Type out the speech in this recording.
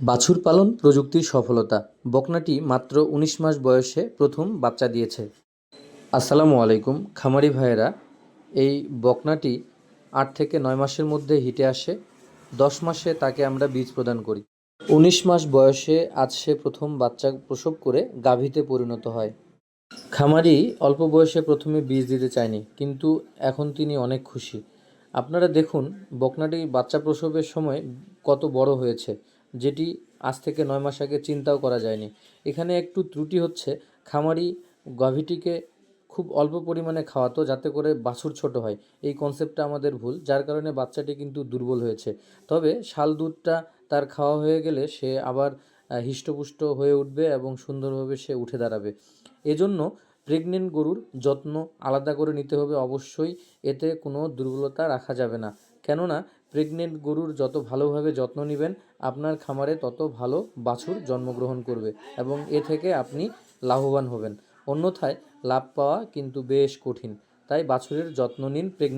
বাছুর পালন প্রযুক্তির সফলতা। বকনাটি মাত্র উনিশ মাস বয়সে প্রথম বাচ্চা দিয়েছে। আসসালামু আলাইকুম, খামারি ভাইয়েরা। এই বকনাটি আট থেকে নয় মাসের মধ্যে হিটে আসে। দশ মাসে তাকে আমরা বীজ প্রদান করি। উনিশ মাস বয়সে আজ সে প্রথম বাচ্চা প্রসব করে গাভীতে পরিণত হয়। খামারি অল্প বয়সে প্রথমে বীজ দিতে চায়নি, কিন্তু এখন তিনি অনেক খুশি। আপনারা দেখুন, বকনাটি বাচ্চা প্রসবের সময় কত বড় হয়েছে। যেটি আজ থেকে নয় মাস আগে চিন্তাও করা যায়নি। এখানে একটু ত্রুটি হচ্ছে, খামারি গাভীটিকে খুব অল্প পরিমাণে খাওয়াতো যাতে করে বাছুর ছোট হয়। এই কনসেপ্টটা আমাদের ভুল, যার কারণে বাচ্চাটি কিন্তু দুর্বল হয়েছে। তবে শাল দুধটা তার খাওয়া হয়ে গেলে সে আবার হৃষ্টপুষ্ট হয়ে উঠবে এবং সুন্দরভাবে সে উঠে দাঁড়াবে। এজন্য প্রেগনেন্ট গরুর যত্ন আলাদা করে নিতে হবে। অবশ্যই এতে কোনো দুর্বলতা রাখা যাবে না। কেননা প্রেগনেন্ট গরুর যত ভালোভাবে যত্ন নেবেন, আপনার খামারে তত ভালো বাছুর জন্মগ্রহণ করবে এবং এ থেকে আপনি লাভবান হবেন। অন্যথায় লাভ পাওয়া কিন্তু বেশ কঠিন। তাই বাছুরের যত্ন নিন, প্রেগনেন্ট